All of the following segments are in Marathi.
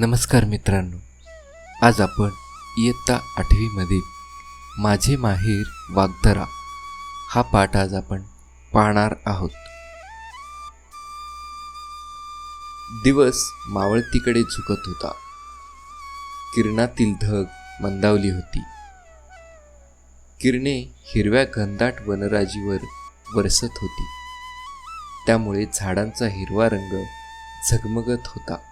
नमस्कार मित्रांनो. आज आपण इयत्ता आठवीमधील माझे माहेर वागदरा हा पाठ आज आपण पाहणार आहोत. दिवस मावळतीकडे झुकत होता. किरणातील धग मंदावली होती. किरणे हिरव्या घनदाट वनराजीवर वरसत होती. त्यामुळे झाडांचा हिरवा रंग झगमगत होता.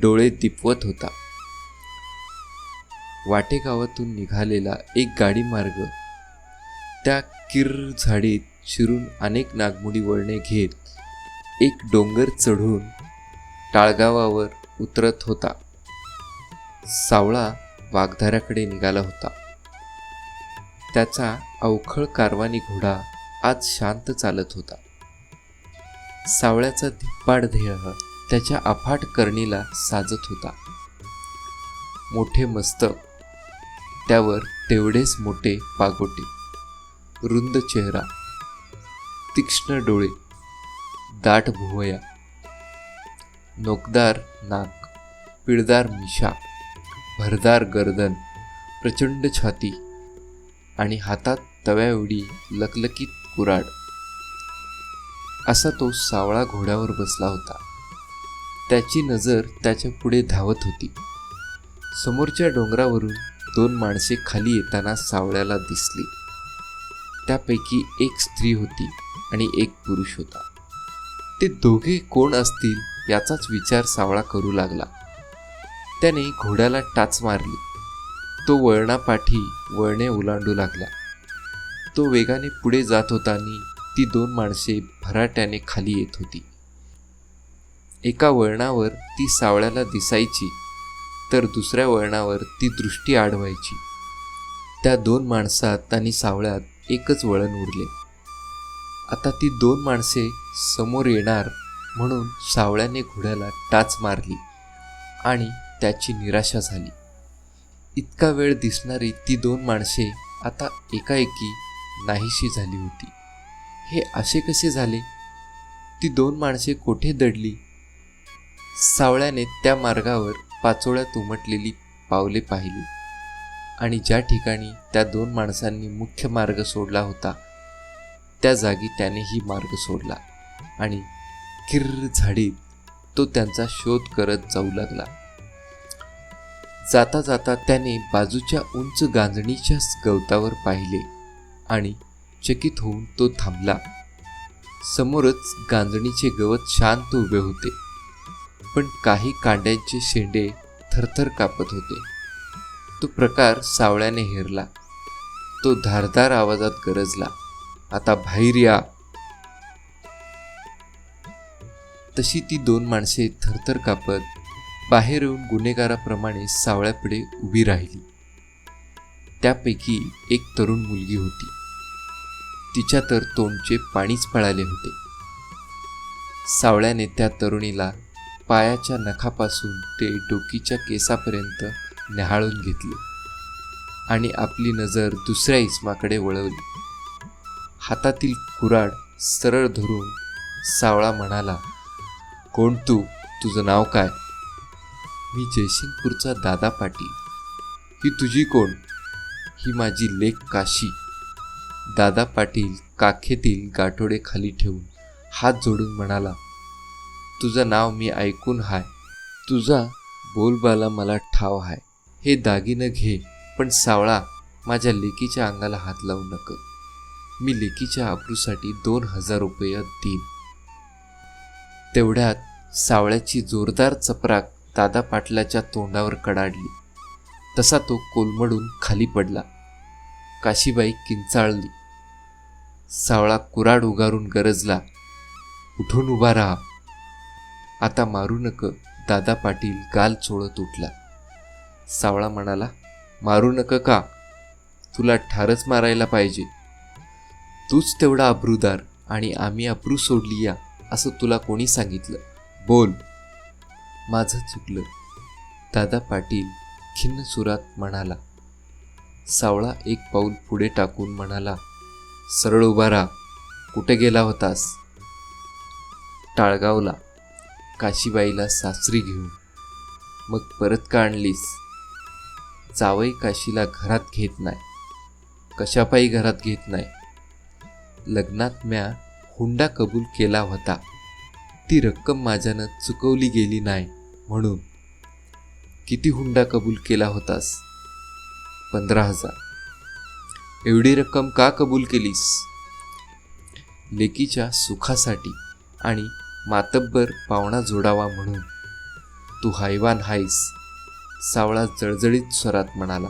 डोळे दिपवत होता. वाटेगावातून निघालेला एक गाडी मार्ग त्या किर झाडीत शिरून अनेक नागमोडी वळणे घेत एक डोंगर चढून टाळगावावर उतरत होता. सावळा वाघधाऱ्याकडे निघाला होता. त्याचा अवखळ कारवानी घोडा आज शांत चालत होता. सावळ्याचा धिप्पाड ध्येय त्याच्या अफाट करणीला साजत होता. मोठे मस्तक त्यावर तेवढेच मोठे पागोटे. रुंद चेहरा. तीक्ष्ण डोळे. दाट भुवया. नोकदार नाक. पिळदार मिशा. भरदार गर्दन. प्रचंड छाती. आणि हातात तव्याएवढी लकलकीत कुराड. असा तो सावळा घोड्यावर बसला होता. त्याची नजर त्याच्या पुढे धावत होती. समोरच्या डोंगरावरून दोन माणसे खाली येताना सावळ्याला दिसली. त्यापैकी एक स्त्री होती आणि एक पुरुष होता. ते दोघे कोण असतील याचाच विचार सावळा करू लागला. त्याने घोड्याला टाच मारली. तो वळणापाठी वळणे ओलांडू लागला. तो वेगाने पुढे जात होता आणि ती दोन माणसे भराट्याने खाली येत होती. एका वळणावर ती सावळ्याला दिसायची तर दुसऱ्या वळणावर ती दृष्टी आढवायची त्या दोन माणसात आणि सावळ्यात एकच वळण उरले. आता ती दोन माणसे समोर येणार म्हणून सावळ्याने घोड्याला टाच मारली आणि त्याची निराशा झाली. इतका वेळ दिसणारी ती दोन माणसे आता एकाएकी नाहीशी झाली होती. हे असे कसे झाले? ती दोन माणसे कोठे दडली? सावळ्याने त्या मार्गावर पाचोळ्यात उमटलेली पावले पाहिली. आणि ज्या ठिकाणी त्या दोन माणसांनी मुख्य मार्ग सोडला होता त्या जागी त्यानेही मार्ग सोडला. आणि किर्र झाडीत तो त्यांचा शोध करत जाऊ लागला. जाता जाता त्याने बाजूच्या उंच गांजणीच्या गवतावर पाहिले आणि चकित होऊन तो थांबला. समोरच गांजणीचे गवत शांत उभे होते. पण काही कांड्यांचे शेंडे थरथर कापत होते. तो प्रकार सावळ्याने हेरला. तो धारदार आवाजात गरजला आता बाहेर या. तशी ती दोन माणसे थरथर कापत बाहेर येऊन गुन्हेगाराप्रमाणे सावळ्यापुढे उभी राहिली. त्यापैकी एक तरुण मुलगी होती. तिच्या तर तोंडचे पाणीच पळाले होते. सावळ्याने त्या तरुणीला पायाच्या नखापासून ते डोकीच्या केसापर्यंत न्याहाळून घेतले. आणि आपली नजर दुसऱ्या इस्माकडे वळवली. हातातील कुराड सरळ धरून सावळा म्हणाला कोण तू? तुझं नाव काय? मी जयसिंगपूरचा दादा पाटील. ही तुझी कोण? ही माझी लेख काशी. दादा पाटील काखेतील गाठोडे खाली ठेवून हात जोडून म्हणाला तुझं नाव मी ऐकून हाय. तुझा बोलबाला मला ठाव हाय. हे दागिनं घे पण सावळा माझ्या लेकीच्या अंगाला हात लावू नक. मी लेकीच्या आबरूसाठी दोन हजार रुपये देईन. तेवढ्यात सावळ्याची जोरदार चपराक दादा पाटलाच्या तोंडावर कडाडली. तसा तो कोलमडून खाली पडला. काशीबाई किंचाळली. सावळा कुराड उगारून गरजला. उठून उभा राहा. आता मारू नक. दादा पाटील गाल चोळत उठला. सावळा म्हणाला मारू नक का? तुला ठारच मारायला पाहिजे. तूच तेवढा अब्रूदार आणि आम्ही अब्रू सोडली या असं तुला कोणी सांगितलं? बोल. माझं चुकलं. दादा पाटील खिन्न सुरात म्हणाला. सावळा एक पाऊल पुढे टाकून म्हणाला सरळ उभा राहा. कुठे गेला होतास? टाळगावला. काशीबाईला सासरी घेऊन. मग परत का आणलीस? जावई काशीला घरात घेत नाही. कशापायी घरात घेत नाही? लग्नात म्या हुंडा कबूल केला होता. ती रक्कम माझ्यानं चुकवली गेली नाही म्हणून. किती हुंडा कबूल केला होतास? पंधरा हजार. एवढी रक्कम का कबूल केलीस? लेकीच्या सुखासाठी आणि मातब्बर पाहुणा जोडावा म्हणून. तू हैवान हायस सावळा जळजळीत स्वरात म्हणाला.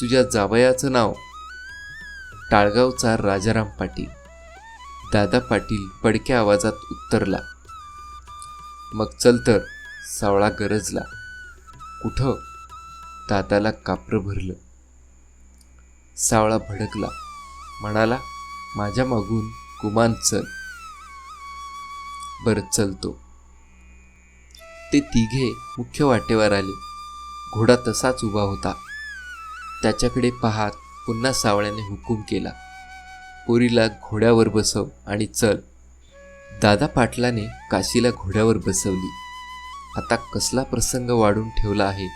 तुझ्या जावयाचं नाव टाळगावचा राजाराम पाटील. दादा पाटील पडक्या आवाजात उत्तरला. मग चल तर सावळा गरजला. कुठं? दादाला कापरं भरलं. सावळा भडकला. म्हणाला माझ्या मागून कुमान चल. बरं चलतो ते तिघे मुख्य वाटेवर आले. घोडा तसाच उभा होता. त्याच्याकडे पाहात पुन्हा सावळ्याने हुकूम केला. पोरीला घोड्यावर बसव आणि चल. दादा पाटलाने काशीला घोड्यावर बसवली. आता कसला प्रसंग वाढून ठेवला आहे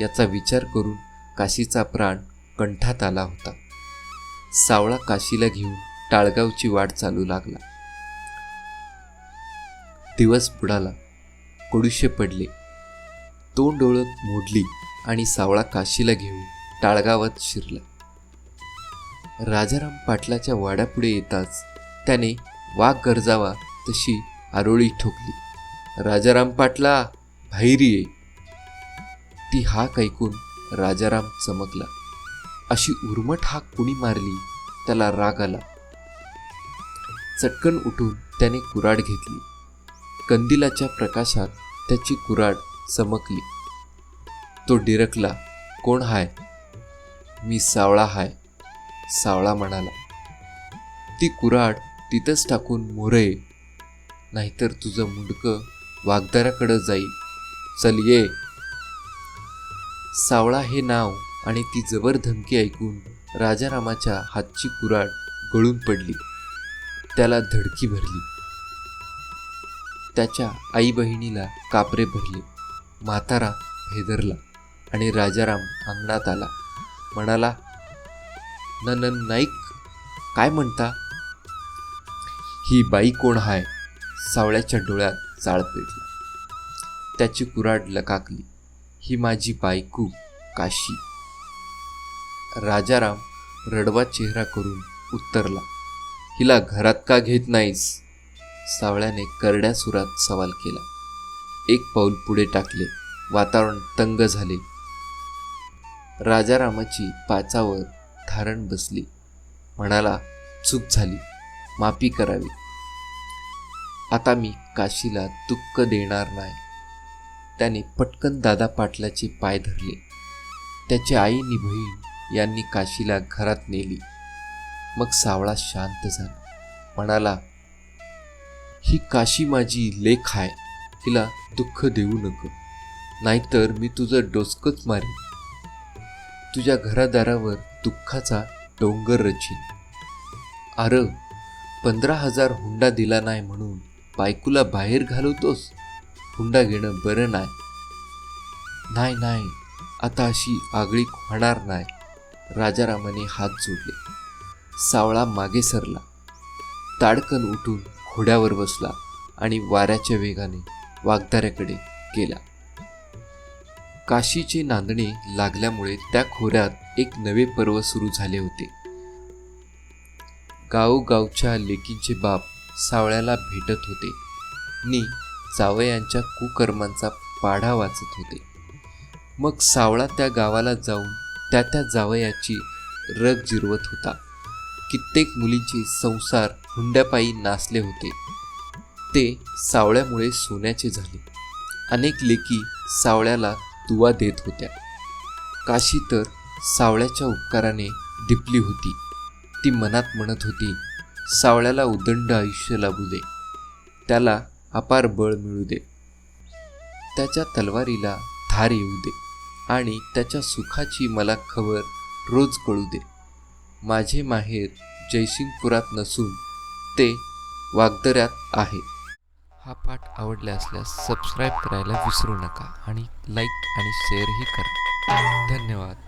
याचा विचार करून काशीचा प्राण कंठात आला होता. सावळा काशीला घेऊन टाळगावची वाट चालू लागला. दिवस बुडाला. कडुशे पडले. तोंड ओळख मोडली आणि सावळा काशीला घेऊन टाळगावात शिरला. राजाराम पाटलाच्या वाड्यापुढे येताच त्याने वाघ गरजावा तशी आरोळी ठोकली. राजाराम पाटला बाहेर ये. ती हाक ऐकून राजाराम चमकला. अशी उर्मट हाक कुणी मारली? त्याला राग आला. चटकन उठून त्याने कुराड घेतली. कंदिलाच्या प्रकाशात त्याची कुराड चमकली. तो डिरकला कोण हाय? मी सावळा हाय सावळा म्हणाला. ती कुराड तिथंच टाकून मोरे नाहीतर तुझं मुंडकं वागदाराकडं जाईल. चल ये. सावळा हे नाव आणि ती जबर धमकी ऐकून राजारामाच्या हातची कुराड गळून पडली. त्याला धडकी भरली. त्याच्या आई बहिणीला कापरे भरले. म्हातारा हेदरला आणि राजाराम अंगणात आला. म्हणाला ननन नाईक काय म्हणता? ही बाई कोण हाय? सावळ्याच्या डोळ्यात चाळ पेटला. त्याची कुराड लकाकली. ही माझी बायकू काशी. राजाराम रडवा चेहरा करून उत्तरला हिला घरात का घेत नाहीस? सावळ्याने करड्या सुरात सवाल केला. एक पाऊल पुढे टाकले. वातावरण तंग झाले. राजारामाची पाचावर धारण बसली. म्हणाला चूक झाली. माफी करावी. आता मी काशीला दुःख देणार नाही. त्याने पटकन दादा पाटलाचे पाय धरले. त्याची आई आणि बहीण यांनी काशीला घरात नेली. मग सावळा शांत झाला. म्हणाला ही काशी माझी लेख आहे. हिला दुःख देऊ नको. नाहीतर मी तुझं डोसकंच मारीन. तुझ्या घरादारावर दुःखाचा डोंगर रचीन. अर पंधरा हजार हुंडा दिला नाही म्हणून बायकोला बाहेर घालवतोस? हुंडा घेणं बरं नाही. नाही नाही आता अशी आगळीक होणार नाही. राजारामाने हात जोडले. सावळा मागे सरला. ताडकन उठून घोड्यावर बसला आणि वाऱ्याच्या वेगाने वागदाऱ्याकडे गेला. काशीचे नांदणे लागल्यामुळे त्या खोऱ्यात एक नवे पर्व सुरू झाले होते. गावगावच्या लेकींचे बाप सावळ्याला भेटत होते. नि जावयांच्या कुकर्मांचा पाढा वाचत होते. मग सावळा त्या गावाला जाऊन त्या त्या जावयाची रग जिरवत होता. कित्येक मुलींचे संसार हुंड्यापायी नासले होते. ते सावळ्यामुळे सोन्याचे झाले. अनेक लेकी सावळ्याला दुवा देत होत्या. काशी तर सावळ्याच्या उपकाराने दिपली होती. ती मनात म्हणत होती सावळ्याला उदंड आयुष्य लाभू दे. त्याला अपार बळ मिळू दे. त्याच्या तलवारीला धार येऊ दे आणि त्याच्या सुखाची मला खबर रोज कळू दे. माझे माहेर जयसिंगपुरात नसून ते वागदऱ्यात आहे. हा पाठ आवडला असल्यास सबस्क्राईब करायला विसरू नका आणि लाईक आणि शेअरही करा. धन्यवाद.